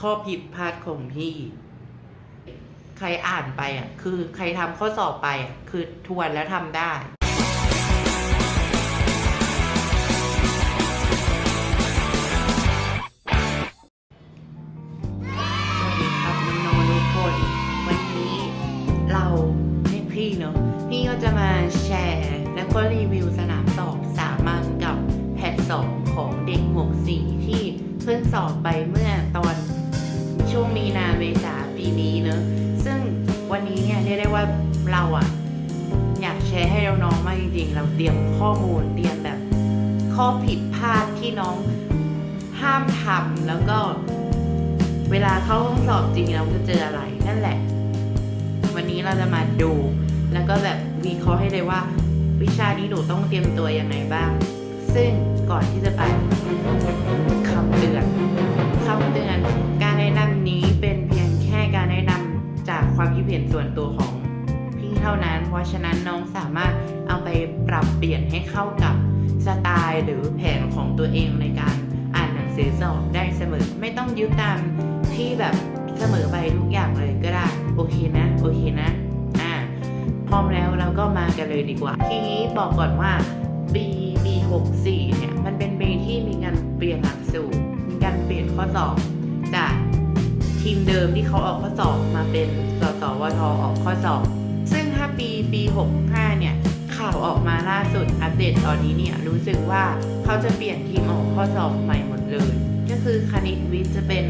ข้อผิดพลาดของพี่ ใครอ่านไปอะ คือใครทำข้อสอบไปอะ คือทวนแล้วทำได้ วันนี้เนี่ยเรียกได้ว่าเราอะอยากแชร์ให้น้องๆมากจริงๆ เราเตรียมข้อมูลเตรียมแบบข้อผิดพลาดที่น้องห้ามทำแล้วก็เวลาเข้าห้องสอบจริงเราจะเจออะไรนั่นแหละ วันนี้เราจะมาดู แล้วก็แบบวิเคราะห์ให้เลยว่า วิชานี้หนูต้องเตรียมตัวยังไงบ้าง ซึ่งก่อนที่จะไปคำเตือนคำเตือนก จากความคิดเห็นส่วนตัวของพี่เท่านั้น เพราะฉะนั้นน้องสามารถเอาไปปรับเปลี่ยนให้เข้ากับสไตล์หรือแผนของตัวเองในการอ่านหนังสือสอบได้เสมอ ไม่ต้องยึดตามที่แบบเสมอไปทุกอย่างเลยก็ได้ โอเคนะ โอเคนะอ่าพร้อมแล้วเราก็มากันเลยดีกว่า ทีนี้บอกก่อนว่า B B 6 4 เนี่ย มันเป็นปีที่มีการเปลี่ยนหลักสูตรมีการเปลี่ยนข้อสอบจาก ทีมเดิมที่เขาออกข้อสอบมาเป็นสสวทออกข้อสอบ ซึ่งถ้าปีปี 65 เนี่ยข่าวออกมาล่าสุดอัปเดตตอนนี้เนี่ยรู้สึกว่าเขาจะเปลี่ยนทีมออกข้อสอบใหม่หมดเลย ก็คือคณิตวิทย์จะเป็น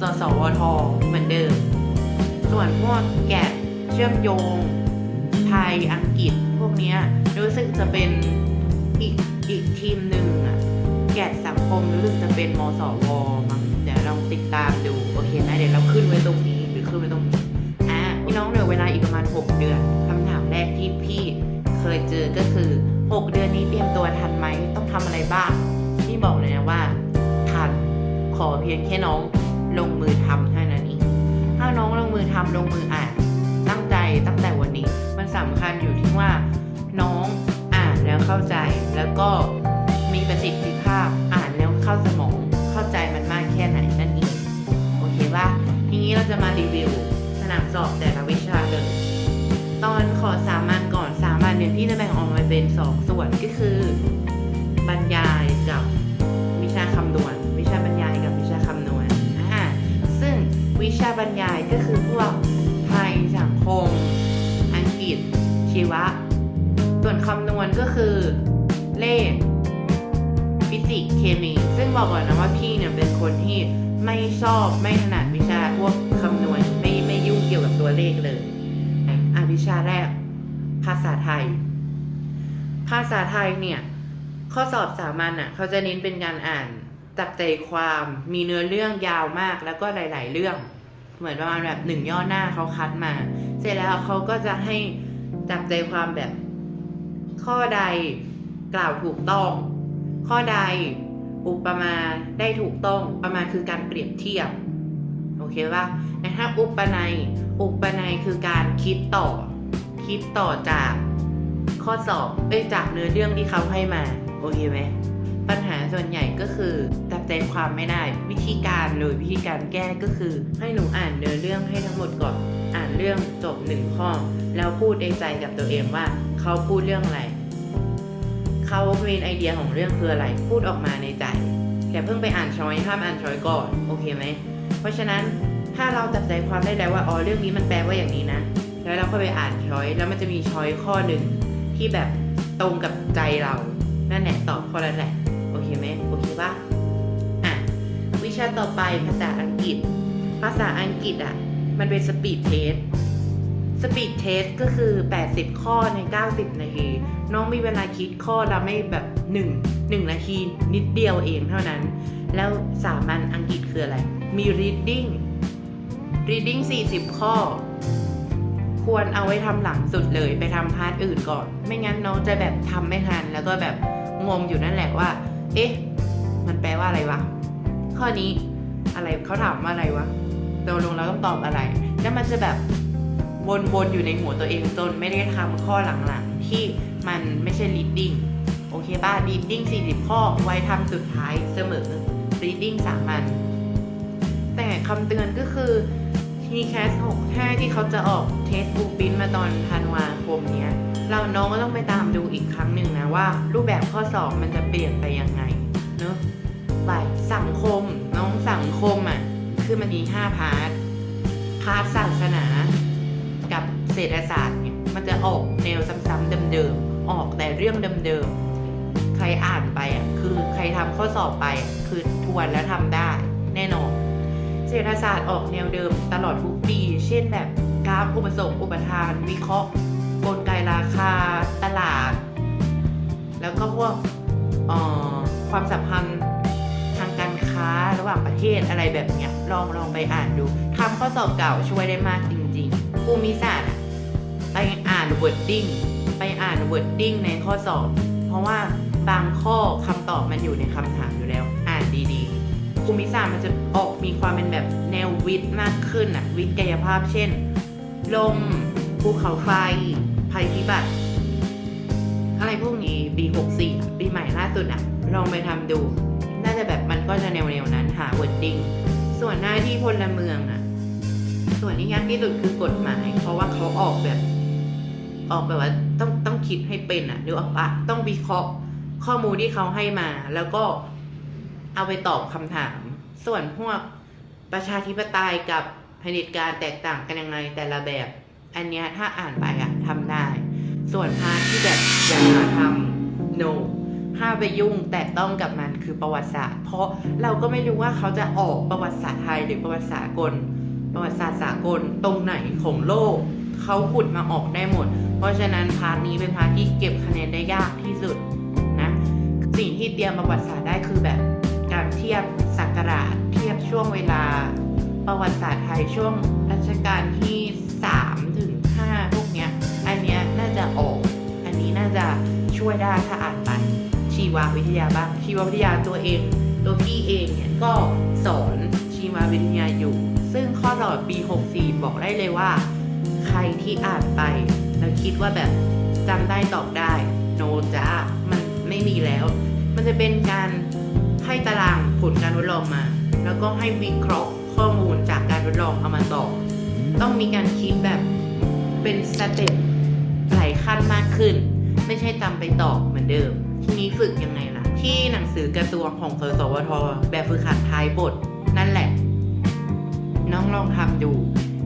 สสวทเหมือนเดิม ส่วนพวกแกะเชื่อมโยง ไทยอังกฤษพวกนี้รู้สึกจะเป็นอีกอีกทีมหนึ่งอะแกะสังคมรู้สึกจะเป็นมสวมั้งเดี๋ยวลองติดตามดู เคนะเดี๋ยวเราขึ้นไว้ตรงนี้หรือขึ้นไว้ตรงนี้อะพี่น้องเหลือเวลาอีกประมาณ 6 เดือนคำถามแรกที่พี่เคยเจอก็คือ 6 เดือนนี้เตรียมตัวทันไหมต้องทำอะไรบ้างพี่บอกเลยนะว่า ทันขอเพียงแค่น้องลงมือทำเท่านั้นเองถ้าน้องลงมือทำลงมืออ่านตั้งใจตั้งแต่วันนี้ มันสำคัญอยู่ที่ว่า น้องอ่านแล้วเข้าใจแล้วก็มีประสิทธิภาพอ่านแล้วเข้าสมองเข้าใจมันมากแค่ไหนนั่น เองโอเคป่ะทีนี้เราจะมารีวิวสนามสอบแต่ละวิชาเลย ตอนขอสามัญก่อนสามัญเนี่ยพี่จะแบ่งออกมาเป็นสองส่วนก็คือ บรรยายกับวิชาคำนวณ วิชาบรรยายกับวิชาคำนวณอ่าซึ่งวิชาบรรยายก็คือพวกไทยสังคม อังกฤษ ชีวะ ส่วนคำนวณก็คือเลขฟิสิกส์เคมี ซึ่งบอกก่อนนะว่าพี่เนี่ยเป็นคนที่ ไม่ชอบไม่ถนัดวิชาพวกคำนวณไม่ไม่ยุ่งเกี่ยวกับตัวเลขเลยอะวิชาแรก ภาษาไทย ภาษาไทยเนี่ย ข้อสอบสามัญอะ เขาจะเน้นเป็นการอ่านจับใจความมีเนื้อเรื่องยาวมากแล้วก็หลาย ๆ เรื่อง เหมือนประมาณแบบหนึ่งย่อหน้าเขาคัดมา เสร็จแล้วเขาก็จะให้จับใจความแบบ ข้อใดกล่าวถูกต้อง ข้อใด อุปมาได้ถูกต้องประมาณคือการเปรียบเทียบโอเคป่ะแต่ถ้าอุปนัยอุปนัยคือการคิดต่อ คิดต่อจากข้อสอบเอ้ยจากเนื้อเรื่องที่เขาให้มาโอเคไหมปัญหาส่วนใหญ่ก็คือจับใจความไม่ได้ วิธีการเลยวิธีการแก้ก็คือ ให้หนูอ่านเนื้อเรื่องให้ทั้งหมดก่อน อ่านเรื่องจบหนึ่งข้อ แล้วพูดในใจกับตัวเองว่า เขาพูดเรื่องอะไร เขาเมนไอเดียของเรื่องคืออะไร พูดออกมาในใจอย่าเพิ่งไปอ่านช้อยห้ามอ่านช้อยก่อนโอเคไหม เพราะฉะนั้นถ้าเราจับใจความได้แล้วว่าอ๋อเรื่องนี้มันแปลว่าอย่างนี้นะ แล้วเราค่อยไปอ่านช้อยแล้วมันจะมีช้อยข้อหนึ่งที่แบบตรงกับใจเรานั่นแหละตอบข้อนั้นแหละโอเคไหมโอเคปะอะวิชาต่อไปภาษาอังกฤษ ภาษาอังกฤษอะมันเป็นสปีดเทส สปีดเทสก็คือ 80 ข้อใน 90 นาที น้องมีเวลาคิดข้อละไม่แบบ 1 1 นาทีนิดเดียวเองเท่านั้น แล้วสามัญอังกฤษคืออะไร มี reading reading 40 ข้อ ควรเอาไว้ทำหลังสุดเลยไปทำพาร์ทอื่นก่อน ไม่งั้นน้องจะแบบทำไม่ทัน แล้วก็แบบงงอยู่นั่นแหละว่า เอ๊ะ มันแปลว่าอะไรวะ ข้อนี้อะไรเขาถามว่าอะไรวะตกลงเราต้องตอบอะไร แล้วมันจะแบบ วนๆอยู่ในหัวตัวเองจนไม่ได้ทำข้อหลังๆ ที่มันไม่ใช่ reading โอเคป่ะ reading 40 ข้อไว้ทำสุดท้ายเสมอ reading สามัญแต่คำเตือนก็คือ t c a s 65 ที่เขาจะออกเทสบูปินมาตอนธันวาคมเนี้ย เราน้องก็ต้องไปตามดูอีกครั้งหนึ่งนะว่า รูปแบบข้อสอบมันจะเปลี่ยนไปยังไงเนอะไปสังคมน้องสังคมอะ คือมันมี 5 พาร์ท พาร์ทศาสนา เศรษฐศาสตร์เนี่ยมันจะออกแนวซ้ำๆเดิมๆออกแต่เรื่องเดิมๆใครอ่านไปอะคือใครทำข้อสอบไปอะคือทวนแล้วทำได้แน่นอนเศรษฐศาสตร์ออกแนวเดิมตลอดทุกปี เช่นแบบกราฟอุปสงค์อุปทาน วิเคราะห์กลไกราคาตลาด แล้วก็พวกเอ่อความสัมพันธ์ทางการค้าระหว่างประเทศอะไรแบบเนี้ยลองลองไปอ่านดูทำข้อสอบเก่าช่วยได้มากจริงๆภูมิศาสตร์ อ่าน wording ไปอ่าน wording ในข้อสอบ เพราะว่าบางข้อคำตอบมันอยู่ในคำถามอยู่แล้ว อ่านดีๆภูมิศาสตร์มันจะออกมีความเป็นแบบแนววิทย์มากขึ้นอะวิทย์กายภาพเช่น ลมภูเขาไฟ ภัยพิบัติ อะไรพวกนี้ปี64 ปีใหม่ล่าสุดอะลองไปทำดู น่าจะแบบมันก็จะแนวๆนั้นหา wording ส่วนหน้าที่พลเมืองอะส่วนที่ยากที่สุดคือกฎหมาย เพราะว่าเขาออกแบบ ออกแบบว่าต้องต้องคิดให้เป็นอะหรือออกปะต้องวิเคราะห์ข้อมูลที่เขาให้มา แล้วก็เอาไปตอบคำถาม ส่วนพวกประชาธิปไตยกับเผด็จการแตกต่างกันยังไงแต่ละแบบ อันเนี้ยถ้าอ่านไปอะทำได้ ส่วนพาร์ทที่แบบอย่าหาทำ no ห้ามไปยุ่งแต่ต้องกับมันคือประวัติศาสตร์ เพราะเราก็ไม่รู้ว่าเขาจะออกประวัติศาสตร์ไทยหรือประวัติศาสตร์กลประวัติศาสตร์สากลตรงไหนของโลก เขาขุดมาออกได้หมด เพราะฉะนั้นพาร์ทนี้เป็นพาร์ทที่เก็บคะแนนได้ยากที่สุดนะสิ่งที่เตรียมประวัติศาสตร์ได้คือแบบการเทียบศักราชเทียบช่วงเวลาประวัติศาสตร์ไทยช่วงรัชกาลที่3ถึง5พวกเนี้ยอันเนี้ยน่าจะออก อันนี้น่าจะช่วยได้ถ้าอ่านไปชีววิทยาบ้างชีววิทยาตัวเอง ตัวพี่เองเนี่ยก็สอนชีววิทยาอยู่ ซึ่งข้อสอบปี 64 บอกได้เลยว่า รที่อ่านไป แล้วคิดว่าแบบจำได้ตอบได้ โนจ้ามันไม่มีแล้ว มันจะเป็นการให้ตารางผลการทดลองมา แล้วก็ให้วิเคราะห์ข้อมูลจากการทดลองเอามาตอบ ต้องมีการคิดแบบเป็นสเต็ปหลายขั้นมากขึ้น ไม่ใช่จำไปตอบเหมือนเดิม ทีนี้ฝึกยังไงล่ะ ที่หนังสือกระทรวงของสสวท แบบฝึกหัดท้ายบท นั่นแหละ น้องลองทำดู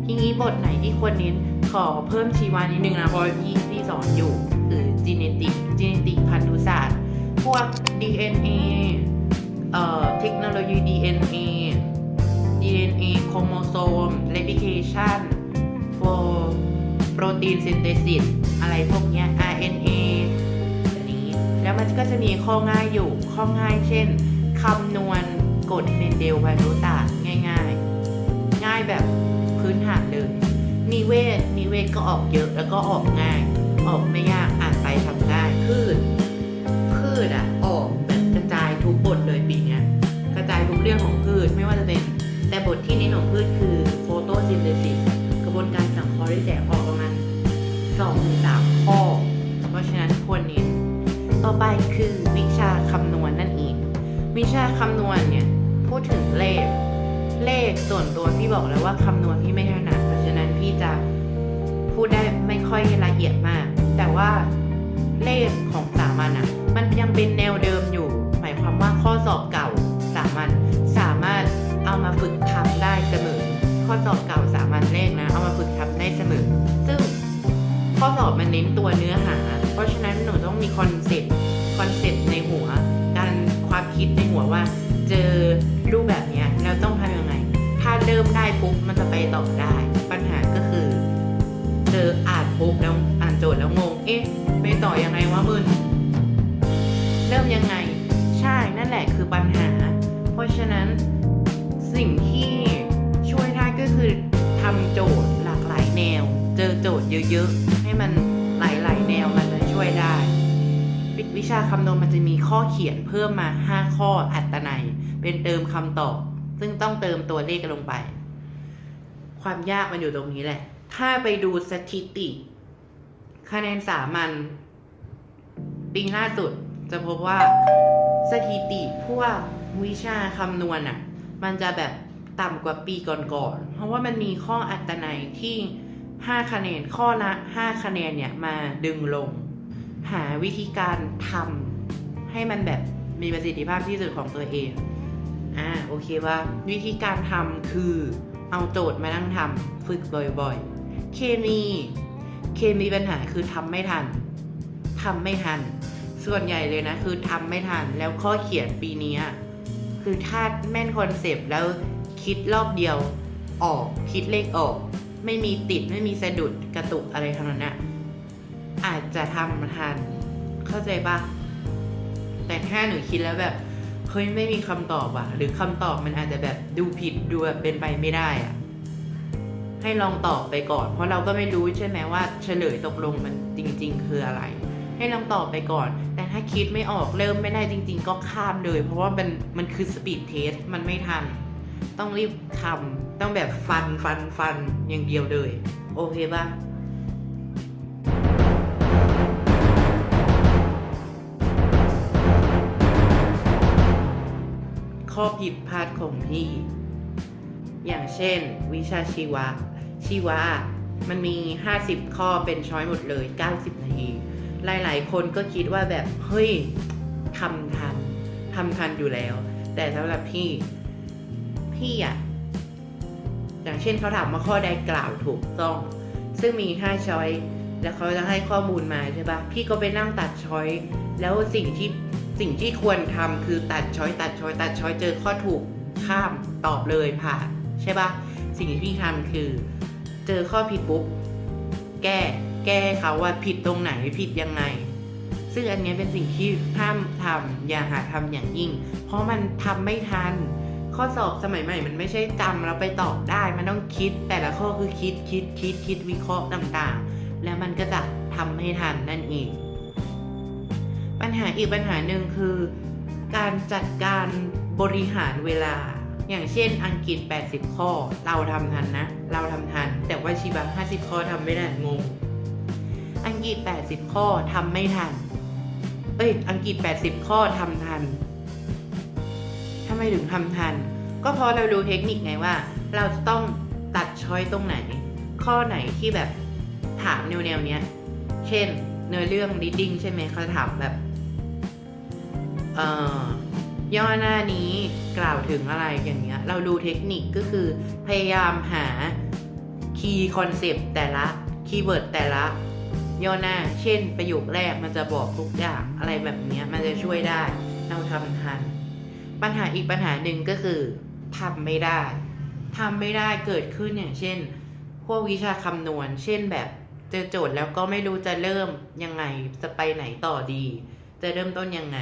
ทีนี้บทไหนที่ควรเน้น ขอเพิ่มชีวานิดนึงนะเพราะพี่พี่สอนอยู่คือจีเนติกจีเนติกพันธุศาสตร์ พวก DNA เอ่อเทคโนโลยี DNA DNA โครโมโซม replication for protein synthesis อะไรพวกเนี้ย RNA อันนี้ แล้วมันก็จะมีข้อง่ายอยู่ ข้อง่ายเช่นคำนวณกฎเมนเดลพันธุศาสตร์ง่ายๆ ง่ายแบบพื้นฐานเลย นิเวศนิเวศก็ออกเยอะแล้วก็ออกง่าย ออกไม่ยากอ่านไปทำได้พืชพืชอะออกแบบกระจายทุกบทเลยปีเนี้ยกระจายทุกเรื่องของพืชไม่ว่าจะเป็นแต่บทที่เน้นของพืชคือโฟโตซินเทซิสกระบวนการสังเคราะห์ได้แจกออกประมาณสองถึงสามข้อเพราะฉะนั้นควรเน้นต่อไปคือวิชาคำนวณนั่นเองวิชาคำนวณเนี่ยพูดถึงเลขเลขส่วนตัวพี่บอกแล้วว่าคำนวณพี่ไม่ถนัด เพราะฉะนั้นพี่จะพูดได้ไม่ค่อยละเอียดมาก แต่ว่าเลขของสามัญอะ มันยังเป็นแนวเดิมอยู่ หมายความว่าข้อสอบเก่าสามัญสามารถเอามาฝึกทำได้เสมอ ข้อสอบเก่าสามัญเลขนะ เอามาฝึกทำได้เสมอ ซึ่งข้อสอบมันเน้นตัวเนื้อหา เพราะฉะนั้นหนูต้องมีคอนเซ็ปต์คอนเซ็ปต์ในหัว การความคิดในหัวว่า เจอรูปแบบนี้ยเราต้องทำยังไง ถ้าเริ่มได้ปุ๊บมันจะไปต่อได้ ปัญหาก็คือเจออ่านปุ๊บแล้วอ่านโจทย์แล้วงง เอ๊ะ ไปต่อยังไงวะมึนเริ่มยังไง ใช่นั่นแหละคือปัญหา เพราะฉะนั้นสิ่งที่ช่วยได้ก็คือทำโจทย์หลากหลายแนว เจอโจทย์เยอะๆ ให้มันหลายๆ แนวมันจะช่วยได้วิวิชาคำนวณมันจะมีข้อเขียนเพิ่มมา 5 ข้ออัตนัย เป็นเติมคำตอบ ซึ่งต้องเติมตัวเลขลงไป ความยากมันอยู่ตรงนี้แหละ ถ้าไปดูสถิติ คะแนนสามัญปีล่าสุดจะพบว่าสถิติพวกวิชาคำนวณอะ มันจะแบบต่ำกว่าปีก่อนๆ เพราะว่ามันมีข้ออัตนัยที่ 5 คะแนนข้อละ 5 คะแนนเนี่ยมาดึงลง หาวิธีการทำให้มันแบบมีประสิทธิภาพที่สุดของตัวเอง อ่าโอเคว่าวิธีการทำคือเอาโจทย์มานั่งทำฝึกบ่อยๆ เคมี เคมีปัญหาคือทำไม่ทันทำไม่ทัน ส่วนใหญ่เลยนะ คือทำไม่ทัน แล้วข้อเขียนปีนี้คือถ้าแม่นคอนเซปต์แล้วคิดรอบเดียวออกคิดเลขออก ไม่มีติดไม่มีสะดุดกระตุกอะไรทั้งนั้นอะอาจจะทำทัน เข้าใจปะแต่ถ้าหนูคิดแล้วแบบ เฮ้ยไม่มีคำตอบอะหรือคำตอบมันอาจจะแบบดูผิดดูแบบเป็นไปไม่ได้อะให้ลองตอบไปก่อน เพราะเราก็ไม่รู้ใช่ไหมว่าเฉลยตกลงมันจริง ๆ คืออะไร ให้ลองตอบไปก่อน แต่ถ้าคิดไม่ออกเริ่มไม่ได้จริง ๆ ก็ข้ามเลย เพราะว่ามันมันคือสปีดเทสมันไม่ทัน ต้องรีบทำต้องแบบฟันฟันฟันอย่างเดียวเลย โอเคปะ ข้อผิดพลาดของพี่ อย่างเช่น วิชาชีวะ ชีวะ มันมี 50 ข้อเป็นช้อยหมดเลย 90 นาที หลายๆ คนก็คิดว่าแบบ เฮ้ยทำทันทำทันอยู่แล้ว แต่สำหรับพี่ พี่อะอย่างเช่นเขาถามว่าข้อใดกล่าวถูกต้อง ซึ่งมี 5 ช้อยแล้วเขาจะให้ข้อมูลมาใช่ปะพี่ก็ไปนั่งตัดช้อย แล้วสิ่งที่ สิ่งที่ควรทำคือตัดช้อยตัดช้อยตัดช้อยเจอข้อถูกข้ามตอบเลยผ่านใช่ปะสิ่งที่พี่ทำคือ เจอข้อผิดปุ๊บแก้แก้ให้เขาว่าผิดตรงไหนผิดยังไง ซึ่งอันนี้เป็นสิ่งที่ห้ามทำอย่าหาทำอย่างยิ่ง เพราะมันทำไม่ทัน ข้อสอบสมัยใหม่ มันไม่ใช่จำแล้วไปตอบได้ มันต้องคิด แต่ละข้อคือคิดคิดคิดคิดวิเคราะห์ต่างๆ แล้วมันก็จะทำให้ทันนั่นเอง ปัญหาอีกปัญหาหนึ่งคือ การจัดการบริหารเวลา อย่างเช่นอังกฤษ 80 ข้อ เราทำทันนะ เราทำทัน แต่ว่าชีวะ50 ข้อทำไม่ได้งง อังกฤษ 80 ข้อทำไม่ทัน เอ้ย อังกฤษ 80 ข้อทำทันทำไมถึงทำทัน ก็เพราะเรารู้เทคนิคไงว่า เราจะต้องตัดช้อยตรงไหน ข้อไหนที่แบบถามแนวแนวๆเนี้ย เช่น เนื้อเรื่อง reading ใช่ไหมเขาถามแบบ เอ่อย่อหน้านี้กล่าวถึงอะไรอย่างเงี้ย เราดูเทคนิคก็คือพยายามหาคีย์คอนเซปต์แต่ละคีย์เวิร์ดแต่ละย่อหน้า เช่น ประโยคแรกมันจะบอกทุกอย่างอะไรแบบเนี้ยมันจะช่วยได้ เราทำทัน ปัญหาอีกปัญหาหนึ่งก็คือทำไม่ได้ทำไม่ได้เกิดขึ้นอย่างเช่น พวกวิชาคำนวณ เช่นแบบเจอโจทย์แล้วก็ไม่รู้จะเริ่มยังไงจะไปไหนต่อดี จะเริ่มต้นยังไง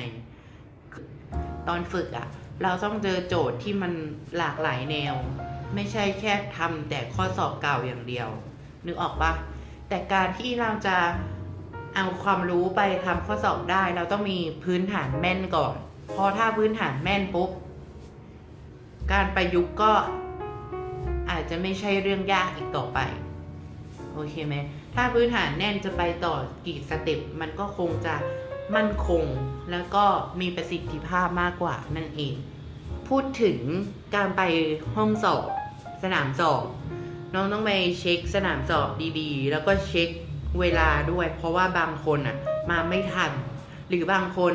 ตอนฝึกอะเราต้องเจอโจทย์ที่มันหลากหลายแนว ไม่ใช่แค่ทำแต่ข้อสอบเก่าอย่างเดียว นึกออกปะแต่การที่เราจะเอาความรู้ไปทำข้อสอบได้ เราต้องมีพื้นฐานแม่นก่อน พอถ้าพื้นฐานแม่นปุ๊บ การประยุกต์ก็อาจจะไม่ใช่เรื่องยากอีกต่อไป โอเคไหม ถ้าพื้นฐานแน่นจะไปต่อกี่สเต็ปมันก็คงจะ มั่นคงแล้วก็มีประสิทธิภาพมากกว่านั่นเอง พูดถึงการไปห้องสอบ สนามสอบ น้องต้องไปเช็คสนามสอบดีๆ แล้วก็เช็คเวลาด้วย เพราะว่าบางคนอะมาไม่ทัน หรือบางคน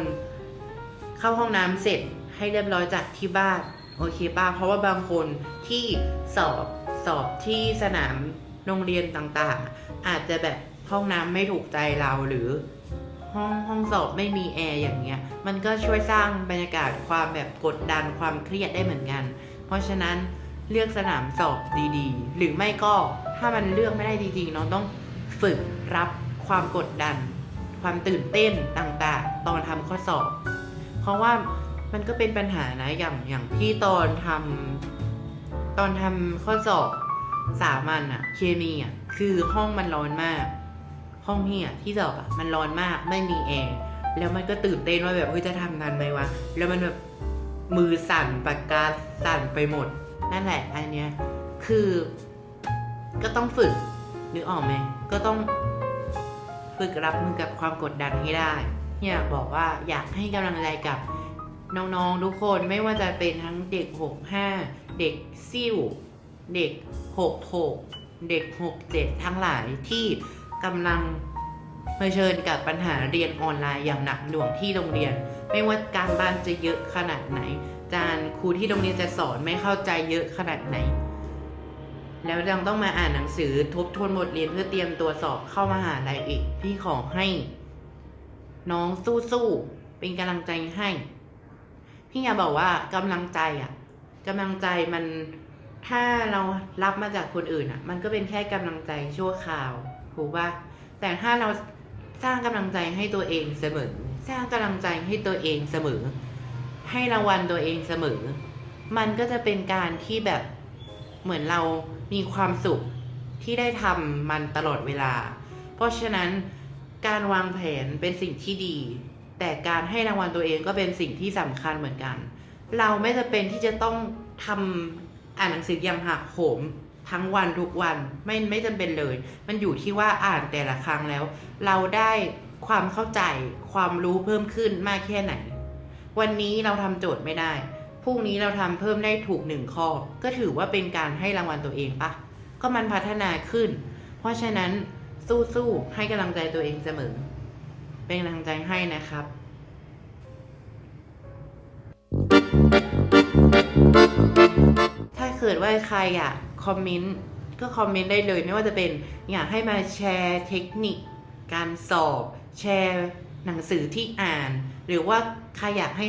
เข้าห้องน้ำเสร็จให้เรียบร้อยจากที่บ้านโอเคป่ะเพราะว่าบางคนที่สอบสอบที่สนามโรงเรียนต่างๆ อาจจะแบบห้องน้ำไม่ถูกใจเราหรือ ห้องห้องสอบไม่มีแอร์อย่างเงี้ย มันก็ช่วยสร้างบรรยากาศความแบบกดดันความเครียดได้เหมือนกัน เพราะฉะนั้นเลือกสนามสอบดีๆ หรือไม่ก็ถ้ามันเลือกไม่ได้จริงๆน้องต้องฝึกรับความกดดัน ความตื่นเต้นต่างๆ ตอนทำข้อสอบ เพราะว่ามันก็เป็นปัญหานะอย่างอย่างที่ตอนทำตอนทำข้อสอบสามัญอะเคมีอะคือห้องมันร้อนมาก ห้องพี่อะที่สอบอะมันร้อนมากไม่มีแอร์แล้วมันก็ตื่นเต้นว่าแบบเฮ้ยจะทำทันไหมวะแล้วมันแบบมือสั่นปากกาสั่นไปหมด นั่นแหละอันเนี้ยคือก็ต้องฝึกนึกออกไหมก็ต้องฝึกรับมือกับความกดดันให้ได้อยากบอกว่าอยากให้กำลังใจกับน้องๆทุกคนไม่ว่าจะเป็นทั้งเด็ก 65เเด็กซิ่ว เด็กหกหกเด็กหกเจ็ดทั้งหลายที่ กำลังเผชิญกับปัญหาเรียนออนไลน์อย่างหนักหน่วงที่โรงเรียน ไม่ว่าการบ้านจะเยอะขนาดไหนอาจารย์ครูที่โรงเรียนจะสอนไม่เข้าใจเยอะขนาดไหน แล้วยังต้องมาอ่านหนังสือทบทวนบทเรียนเพื่อเตรียมตัวสอบเข้ามาหาลัยอีกพี่ขอให้ น้องสู้ๆเป็นกำลังใจให้ พี่อยากบอกว่ากำลังใจอะกำลังใจมันถ้าเรารับมาจากคนอื่นอะ มันก็เป็นแค่กำลังใจชั่วคราว ถูกป่ะแต่ถ้าเราสร้างกำลังใจให้ตัวเองเสมอ สร้างกำลังใจให้ตัวเองเสมอ ให้รางวัลตัวเองเสมอ มันก็จะเป็นการที่แบบเหมือนเรามีความสุขที่ได้ทำมันตลอดเวลา เพราะฉะนั้นการวางแผนเป็นสิ่งที่ดี แต่การให้รางวัลตัวเองก็เป็นสิ่งที่สำคัญเหมือนกัน เราไม่จะเป็นที่จะต้องทำอ่านหนังสืออย่างหักโหม ทั้งวันทุกวันไม่ไม่จำเป็นเลย มันอยู่ที่ว่าอ่านแต่ละครั้งแล้ว เราได้ความเข้าใจความรู้เพิ่มขึ้นมากแค่ไหน วันนี้เราทำโจทย์ไม่ได้พรุ่งนี้เราทำเพิ่มได้ถูกหนึ่งข้อ ก็ถือว่าเป็นการให้รางวัลตัวเองปะก็มันพัฒนาขึ้น เพราะฉะนั้นสู้ๆให้กำลังใจตัวเองเสมอ เป็นกำลังใจให้นะครับ ถ้าเกิดว่าใครอยาก คอมเมนต์ก็คอมเมนต์ได้เลย ไม่ว่าจะเป็นอยากให้มาแชร์เทคนิค การสอบ แชร์หนังสือที่อ่าน หรือว่าใครอยากให้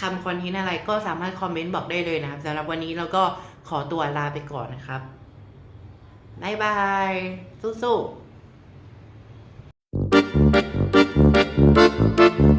ทำคอนเทนต์อะไรก็สามารถคอมเมนต์บอกได้เลยนะครับสำหรับวันนี้เราก็ขอตัวลาไปก่อนนะครับบายบายสู้ๆ